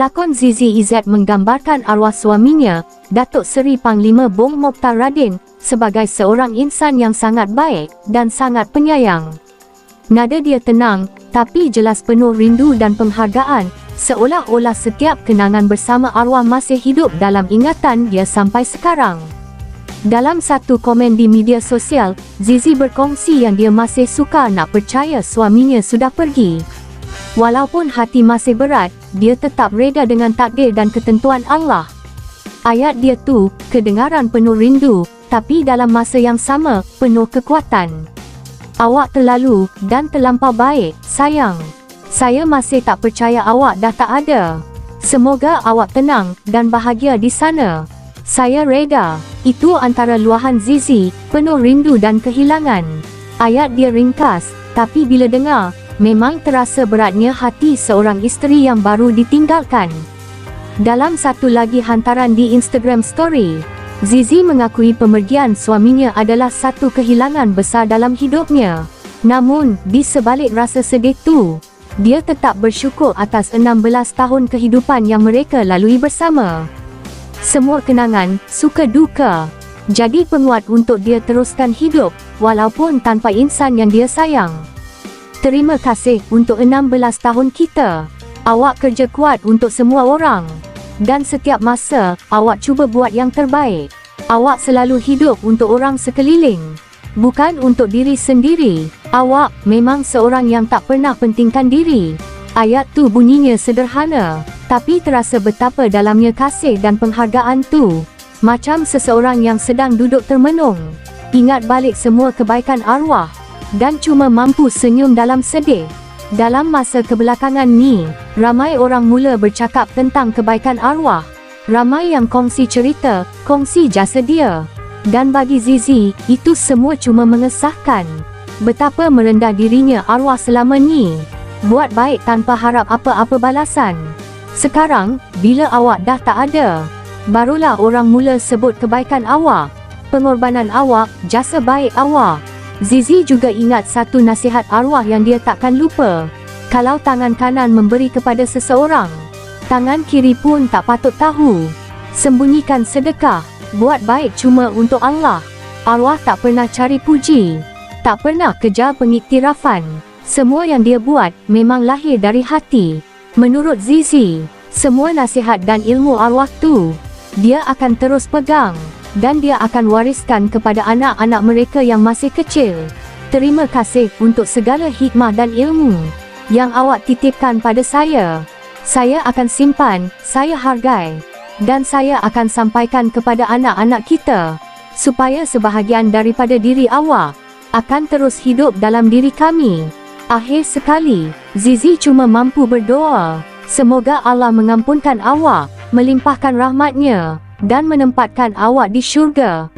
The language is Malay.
Pelakon Zizi Izzat menggambarkan arwah suaminya, Datuk Seri Panglima Bong Mokhtar Radin, sebagai seorang insan yang sangat baik dan sangat penyayang. Nada dia tenang, tapi jelas penuh rindu dan penghargaan, seolah-olah setiap kenangan bersama arwah masih hidup dalam ingatan dia sampai sekarang. Dalam satu komen di media sosial, Zizi berkongsi yang dia masih suka nak percaya suaminya sudah pergi. Walaupun hati masih berat, dia tetap reda dengan takdir dan ketentuan Allah. Ayat dia tu, kedengaran penuh rindu, tapi dalam masa yang sama, penuh kekuatan. Awak terlalu dan terlampau baik, sayang. Saya masih tak percaya awak dah tak ada. Semoga awak tenang dan bahagia di sana. Saya reda. Itu antara luahan Zizi, penuh rindu dan kehilangan. Ayat dia ringkas, tapi bila dengar, memang terasa beratnya hati seorang isteri yang baru ditinggalkan. Dalam satu lagi hantaran di Instagram Story, Zizi mengakui pemergian suaminya adalah satu kehilangan besar dalam hidupnya. Namun, di sebalik rasa sedih tu, dia tetap bersyukur atas 16 tahun kehidupan yang mereka lalui bersama. Semua kenangan, suka duka, jadi penguat untuk dia teruskan hidup, walaupun tanpa insan yang dia sayang. Terima kasih untuk 16 tahun kita. Awak kerja kuat untuk semua orang. Dan setiap masa, awak cuba buat yang terbaik. Awak selalu hidup untuk orang sekeliling. Bukan untuk diri sendiri. Awak memang seorang yang tak pernah pentingkan diri. Ayat tu bunyinya sederhana. Tapi terasa betapa dalamnya kasih dan penghargaan tu. Macam seseorang yang sedang duduk termenung. Ingat balik semua kebaikan arwah dan cuma mampu senyum dalam sedih. Dalam masa kebelakangan ni, ramai orang mula bercakap tentang kebaikan arwah. Ramai yang kongsi cerita, kongsi jasa dia. Dan bagi Zizi, itu semua cuma mengesahkan. Betapa merendah dirinya arwah selama ni. Buat baik tanpa harap apa-apa balasan. Sekarang, bila awak dah tak ada, barulah orang mula sebut kebaikan awak. Pengorbanan awak, jasa baik awak. Zizi juga ingat satu nasihat arwah yang dia takkan lupa. Kalau tangan kanan memberi kepada seseorang, tangan kiri pun tak patut tahu. Sembunyikan sedekah, buat baik cuma untuk Allah. Arwah tak pernah cari puji, tak pernah kejar pengiktirafan. Semua yang dia buat memang lahir dari hati. Menurut Zizi, semua nasihat dan ilmu arwah tu, dia akan terus pegang dan dia akan wariskan kepada anak-anak mereka yang masih kecil. Terima kasih untuk segala hikmah dan ilmu yang awak titipkan pada saya. Saya akan simpan, saya hargai dan saya akan sampaikan kepada anak-anak kita supaya sebahagian daripada diri awak akan terus hidup dalam diri kami. Akhir sekali, Zizi cuma mampu berdoa. Semoga Allah mengampunkan awak, melimpahkan rahmatnya dan menempatkan awak di syurga.